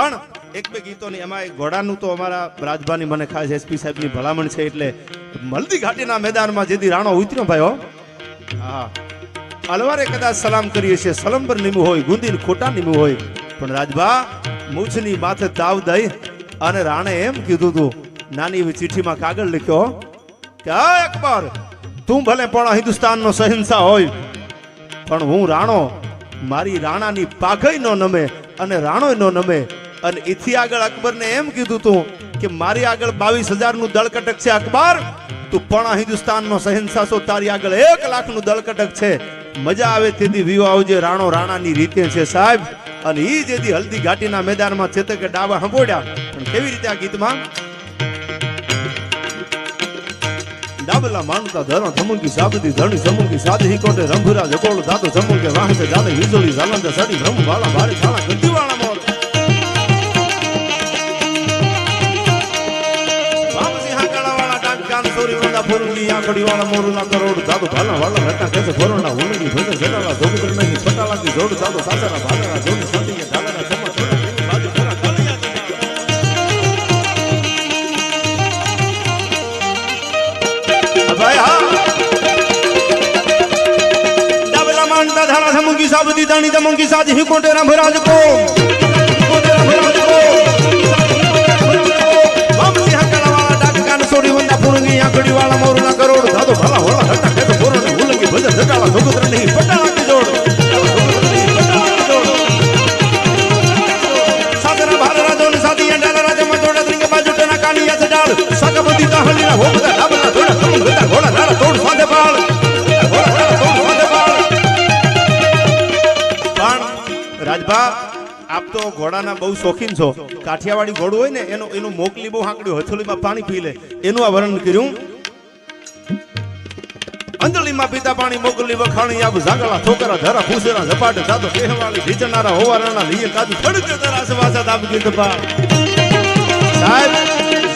પણ એક બે ગીતોની એમાં ઘોડાનું તો અમારા રાજભાની મને ખાસ એસપી સાહેબની ભલામણ છે એટલે મલદી ઘાટીના મેદાનમાં જેથી રાણો ઉતર્યો ભાઈઓ હા. અલવારે કદાચ સલામ કરીએ છીએ. સલંબર નીમું હોય, ગુંદીન ખોટા નીમું હોય. પણ રાજભા, મૂછની માથે તાવ દઈ અને રાણે એમ કીધું તું, નાની એવી ચિઠ્ઠીમાં કાગળ લખ્યો કે અકબર, તું ભલે પણ હિન્દુસ્તાનનો સહિંસા હોય, પણ હું રાણો, મારી રાણાની પાઘઈ નો નમે અને રાણોય નો નમે. અને એથી આગળ અકબરને એમ કીધું તું કે મારી આગળ બાવીસ હજારનું દળકટક છે અકબર, તું પણ હિન્દુસ્તાનનો શહેનશાહ છો તારી આગળ એક લાખનું દળકટક છે. મજા આવે તેથી વિવો આવજે, રાણો રાણાની રીતે છે સાહેબ. અને ઈ જેથી હલ્દી ઘાટીના મેદાનમાં છે કે ડાબા હંભોડ્યા પણ કેવી રીતે આ ગીતમાં? ડાબલા માનતા ધરો ધમુકી સાબતી, ધણી સમુકી સાધી કોટે રંભુરા જકોળ ધાતો સમુકે વાહસે જાલે વીજળી જાલંદ સડી બ્રહ્મ વાળા ભારે ખાણા ગદ્દી મીરા ફોરલી આંકડી વાળા મોરના કરોડ દાદુ ભાલા વાલા હતા કેસે ફોરના ઉલડી ભજે જડાલા ધોબી કરી નહીં પટાલાથી જોડ દાદુ સાસરા ભાગરા જોડ સાતીએ ઢાગરા જમા ધારા સમુંગી સાબ દીદાની દમુંગી સાજ હી ભરાજ કો કોટેરા ભરાજ લાકડી વાળા મોરના કરોડ દાદો ભાલા હોળા હતા. કે મોરને ઉલંગી ભજન જટાવા જોગુત્ર નહીં. તો ઘોડાના બહુ શોખીન છો. કાઠિયાવાડી ઘોડું હોય ને, એનું એનું મોકલી બહુ હાંકડ્યું. હથોલીમાં પાણી પી લે. એનું આ વર્ણન કર્યું. અંજલીમાં પીતા પાણી મોકલી વખાણી. આબ ઝાંગલા છોકરા ધરા ફૂસેરા ઝપાટ જાતો કહેવાળી. ઢીચનારા હોવાના લીએ કાજુ ખડકે ધરા સવાસા દાબ ગીત સાહેબ,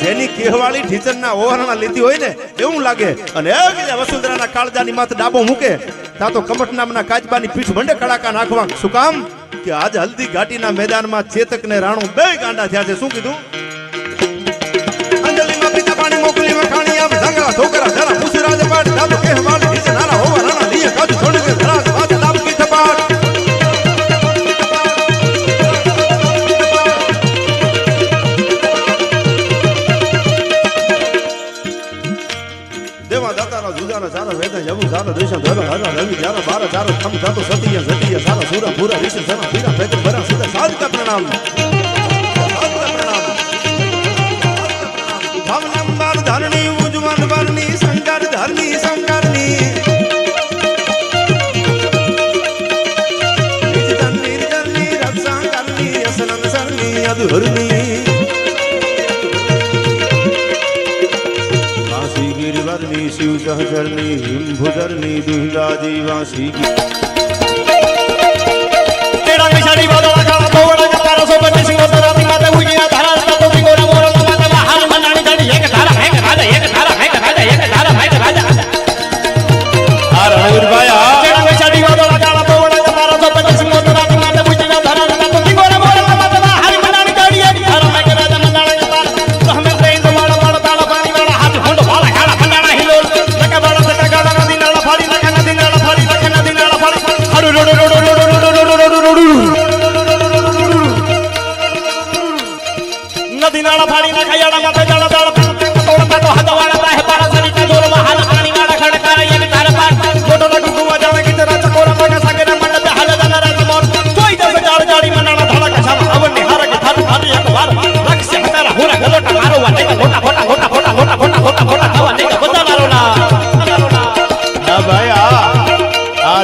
જેની કેહવાળી ઢીચરના ઓવારાના લીધી હોય ને, એવું લાગે. અને વસુંધરાના કાળજાની માથે ડાબો મૂકે. તા તો કમટ નામના કાચબાની પીઠ ભંડે કડાકા નાખવા. શું કામ? કે આજ હલ્દી ઘાટીના મેદાનમાં ચેતક ને રાણુ બે ગાંડા થયા છે. શું કીધું? અંજલિમાં પીતા પાણી મોકલી વખાણી આમ ઢાંગરા ઠોકરા ધરા પૂછી રાજપાટ ડાબો કહેવાડ હિજ વેદા જવું ચારા દેશા ધોરા હરા રવિ ચારા બારા, ચારા થમ થતો સત હજરની હિમભુદરની દુંદા જીવાસી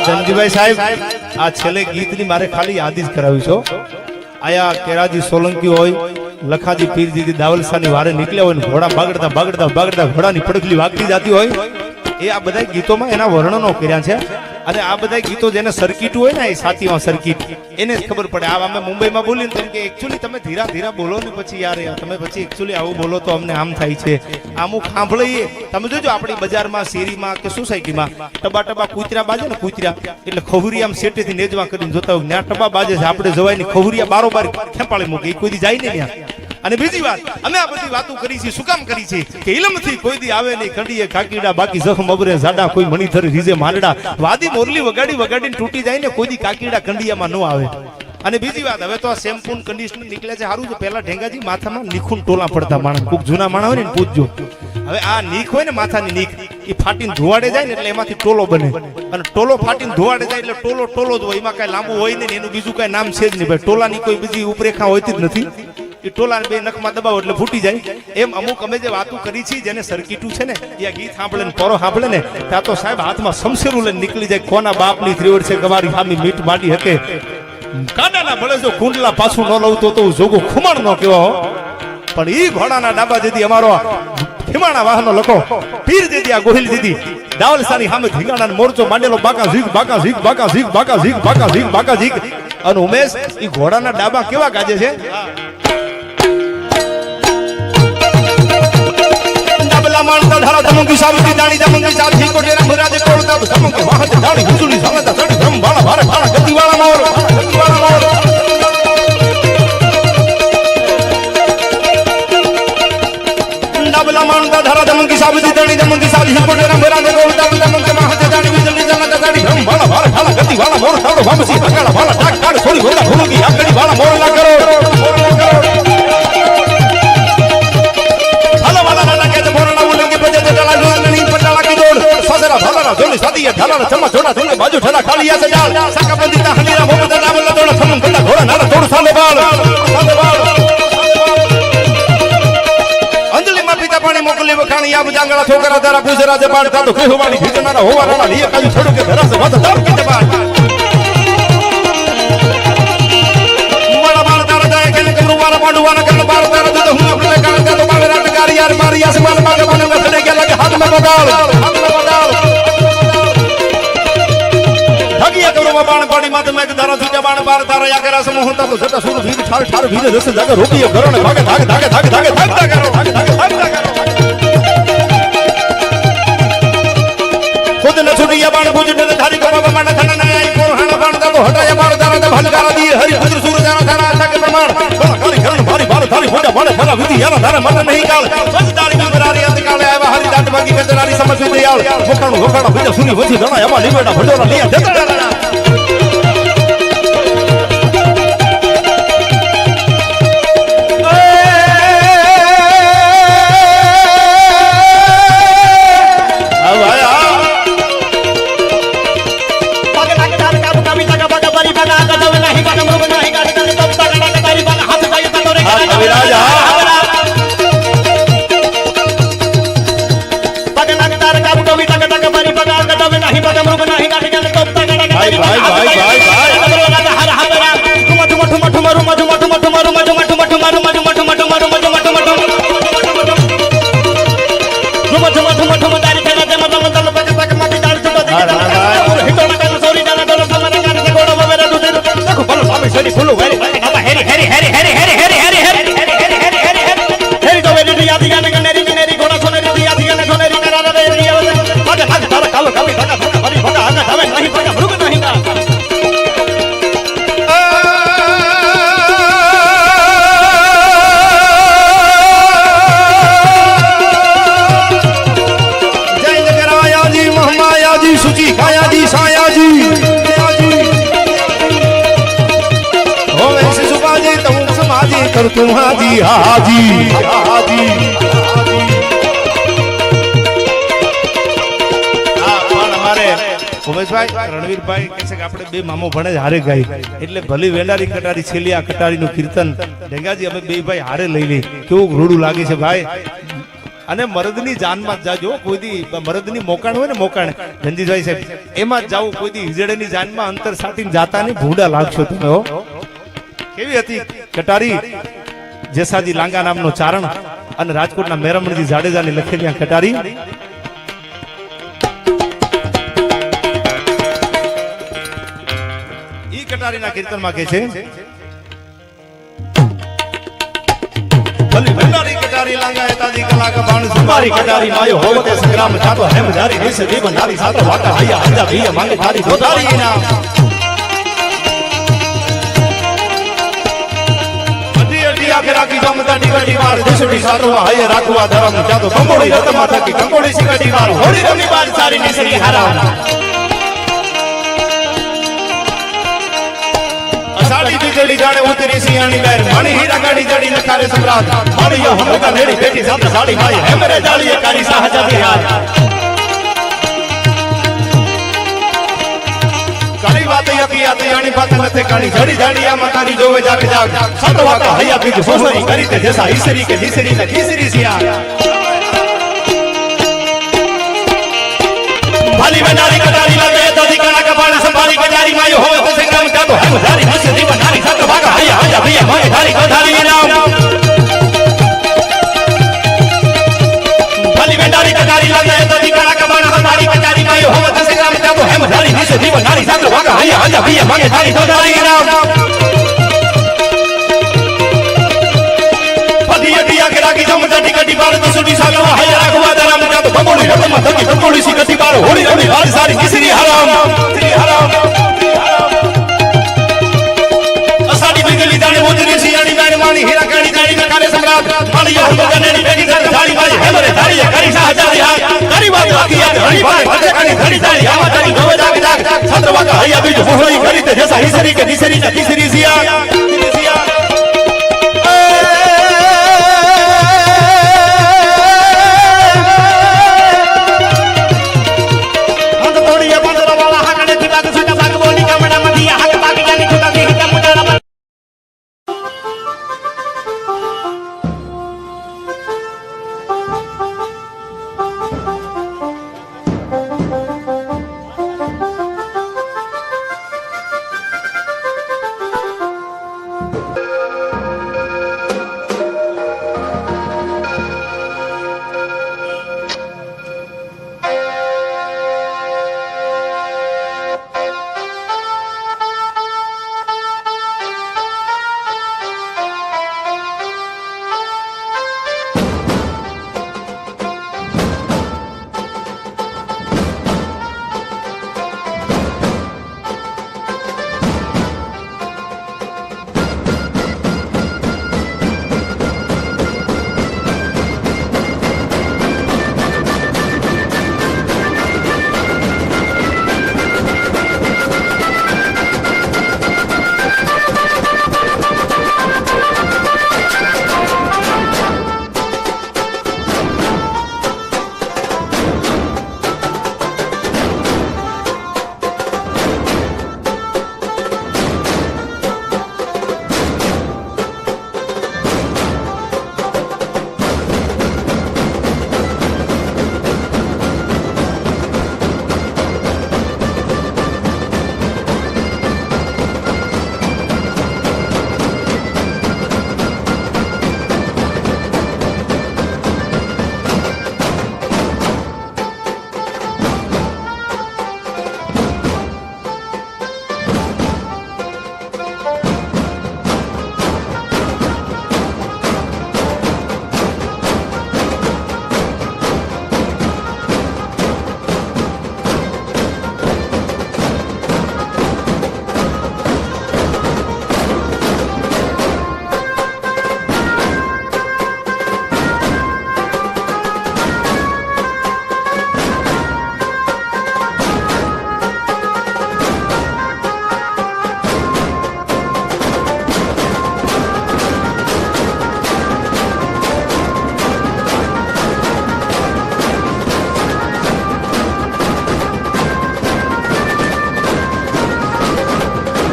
ધનજીભાઈ સાહેબ, આ છેલ્લે ગીતની મારે ખાલી યાદી જ કરાવી છો આયા કેરાજી સોલંકી હોય લખાજી પીરજી દાવલસાની વારે નીકળ્યા હોય ને ઘોડા બગડતા બગડતા બાગડતા ઘોડાની પડખલી વાગતી જતી હોય, એ આ બધા ગીતોમાં એના વર્ણનો કર્યા છે. અને આ બધા ગીતો જેને સર્કિટ હોય ને, એ સાતીમાં સર્કિટ એને જ ખબર પડે. આ અમે મુંબઈમાં બોલીને ને તો કે એકચ્યુઅલી તમે ધીરા ધીરા બોલો ને પછી યાર તમે પછી એકચ્યુઅલી આવું બોલો તો અમને આમ થાય છે. આમું સાંભળીએ. તમે જોજો આપણી બજારમાં, શેરીમાં કે સોસાયટીમાં ટબા ટબા કૂતરા બાજે ને કૂતરા. એટલે ખહુરી આમ શેટેથી નેજવા કરીને જોતા હોય ત્યાં ટબા બાજે છે, આપણે જવાય ને ખહુરિયા બારોબાર ખેંપાળી મૂકે. કોઈ જાય ને ત્યાં અને બીજી વાત, અમે આ બધી વાતો કરી છે શું કામ કરી છે કે ઇલમથી કોઈ દી આવે નહીં કંડીએ કાકીડા બાકી જખમ, અબરે, ઝાડા, કોઈ મણીધર રીજે માંડડા. વાદી, મોરલી, વગાડી, વગાડીને તૂટી જાય ને કોઈ દી કાકીડા કંડિયામાં ન આવે. અને બીજી વાત, હવે તો આ શેમ્પુ કન્ડિશનર નીકળે છે સારું છે. પહેલા ઢેંગાજી માથામાં નીખું ટોલા પડતા માણસ. કોક જૂના માણસ હોય ને પૂછજો. હવે આ નીખ હોય ને માથાની નીખ, એ ફાટીને ધોવાડે જાય ને એટલે એમાંથી ટોલો બને. અને ટોલો ફાટીને ધોવાડે જાય એટલે ટોલો ટોલો જ હોય. એમાં કઈ લાંબુ હોય ને એનું બીજું કઈ નામ છે જ નહીં. ભાઈ, ટોલાની કોઈ બીજી ઉપરેખા હોતી જ નથી. ટોલા બે નખમાં દબાવો એટલે ફૂટી જાય. એમ અમુક અમે જે વાતો કરી છે જેને સર્કિટું છે ને, એ ગીત સાંભળે ને પોરો સાંભળે ને, ત્યાં તો સાહેબ હાથમાં શમશેરું લઈને નીકળી જાય. કોના બાપની ત્રિવડ છે ગવારી સામી મીઠ માટી હકે? કાંડાના ભલે જો કુંડલા પાછું ન લઉં તો હું જોગું ખુમાણ નો કેવો પણ ઈ ઘોડાના ડાબા જેથી અમારો હિમાણા વાહનો લખો. પીર જેથી આ ગોહિલ જેથી દાવલસાની સામે ધીંગાણા મોરચો માંડેલો, બાકા ઝીક બાકા ઝીક બાકા ઝીક બાકા ઝીક બાકા ઝીક બાકા ઝીક. અને ઉમેશ, ઈ ઘોડાના ડાબા કેવા ગાજે છે? ಮುಗಿಸಾ ಮಾಡ್ತಾ ಧರ ಧಮುಗಿಸಾ ಬಿಸಿ ದಾಳಿ ಧಮುಗಿಸಾ ಠೀಕೋಟೆ ಮುರಾಜೆ ತೋಳ್ತಾ ಧಮುಗಿ ವಾಹತೆ ದಾಳಿ ಹುಸುಳಿ ಸಮತ ಸಡಿ ಧಮ್ ಬಾಳ ಬಾರ ಬಾಳ ಗತಿವಾಳ ಮಾವರು ಗತಿವಾಳ ಮಾವರು ઠાલા ધોલી સાદીએ ઠાલા ચમા જોડા ધોલી બાજુ ઠાલા ખાલી યાદ ડાલ સાકા બંદીતા હનીરા મોહમ્મદ નામ લતોડા થમન ગંડા ઘોડા નારા થોડ સાંદે બાળ સાંદે બાળ. અંજલીમાં પીતા પાણી મોકલી વખાણી આ બજાંગળા છોકરા તારા પૂછે, રાજે પાડ તાતો કહેવાની ભીતનારા હોવાના લીએ કાયું છોડું કે ધરાસે વાત તાપ કે બાળ ಮಾಡುವನ ಕಣ್ಣು ಬಾರದಾರದು ಹುಮ್ಮ ಕಣ್ಣು ಕಾಣ್ತಾ ಬಾವಿ ರಾಟಗಾರಿ ಯಾರು ಮಾರಿ ಅಸಮಾನ ಭಾಗ ಮನೆ ನಡೆಗೆ ಹಾಗೆ ಹಾಗೆ ಮಗದಾಳು રોવા બાણ પાડી માથે મેં ધારો થીટા બાણ બાર તારા યા કરા સમો હોતા તો જટા સુર ભીર ઠાર ઠાર ભીર દસ જાગે રોપીએ ગરણ ભાગે ભાગે ભાગે ભાગે ભાગે ભાગતા કરો ભાગે ભાગે ભાગતા કરો ખુદ ન છૂટિયા બાણ ગુજટ ને ધારી કરવા માટે થના ના આઈ કોણ હણ બાણ દા તો હટાયા બાણ દારા દા ભલ કરા દી હરી હજર સુર જાના થાના આશા કે પ્રમાણ કરી ગરણ ભારી ભાર ધારી મોટા ભારે ભલા વિધિ યાના ધારા મત નહીં કાળ સજ દાડી બરારી અંતકાળે આવ્યા હરી દાટ ભાગી બેદરારી સમજ વિધિ આળ હોકણ હોકણ બીજા સુની વધી દણા એમાં લીબેડા ભંડોરા લીયા દેતા હાજી હાજી હાજી ઉમેશભાઈ રણવીરભાઈ છે કે આપણે બે મામો ભણે હારે ગાઈ એટલે ભલી વેલારી કટારી છેલ્લી કટારીનું કીર્તન, ઢેંગાજી, અમે બે ભાઈ હારે લઈ લઈ કેવું રૂડું લાગે છે ભાઈ. અને મરદની જાનમાં જાજો કોઈ દી મરદની મોકાણ હોય ને મોકાણ ધનજીભાઈ સાહેબ. એમાં જ કોઈ દી હિજડેની જાનમાં અંતર સાટીને જાતા નહીં, ભૂંડા લાગશો તમે હો. કેવી હતી? કટારી? જેસાજી લાંગા નામનો ચારણ અને રાજકોટના મેરમણજી જાડેજાની લખેલી આ કટારી કટારીના કીર્તનમાં કહે છે ભલી ભંડારી કટારી લાંગા તાજી કલાક બાણ સુમારી કટારી માયો હોવતે સંગ્રામ ચાતો હેમ જારી દેશ જીવન નારી સાતો વાટા હૈયા હંજા ભીય માંગે તારી ધોતારી ધોતારી રાખી જમતા ટીકડી માર દેશડી સાતવા હય રાખવા ધરમ જાતો કંકોડી રતમાં થકી કંકોડી સિકડી માર. હોડી રમી બાર સારી નિસરી હરામ અસાડી દીજડી જાણે ઉતરી સિયાણી બેર. મણી હીરા ગાડી જડી નખારે સમ્રાટ. મારી યો હમકા નેડી બેઠી સાથે સાડી માય હેમરે જાળીએ કારી સાહજા બિહાર ઘણી વાત યકી આતી આણી પાત નથી કાણી જડી જાડી આ માતાની જોવે જાવે જાવ સાતો વાટા હૈયા બીજ સોસરી કરી તે જેસા. ઈસરી કે દીસરી ને તીસરી સિયા ભાલી બનારી કટારી લાગે, દાદી કાણા કપાળ સંભાળી કટારી માયો હોવે તો સંગ્રામ જાતો. હમ ધારી દેશ દીવા નારી સાતો વાટા હૈયા હંજા ભીય માંગે તારી ધોતારી દેશ જીવન નારી સાતો વાટા હૈયા હંજા ભીય માંગે તારી ધોતારી ઇનામ પદી અડી આગે રાગી જમતા ટીકડી બાર દસડી સાલવા હૈયા રાખવા દરામ જાતો કંકોડી રતમાં થકી કંકોડી સી ગતિ બાર હોળી રમી સારી કિસરી હરામ કિસરી અસાડી બીજલી દાણે મોજરી સિયાણી બેન માણી હીરા કાણી દાણી નકારે સમ્રાટ માળી યો મારી હેમરે ધારી કરી સાહજારી હા તારી વાત રાખી યાર. હણી પાર ભાજે કાણી ઘડી તારી આવા તારી ગવે જાગ જાગ છત્ર વાકા હૈયા બીજ હોળી કરી તે જેસા હિસરી કે દિસરી કે દિસરી સિયા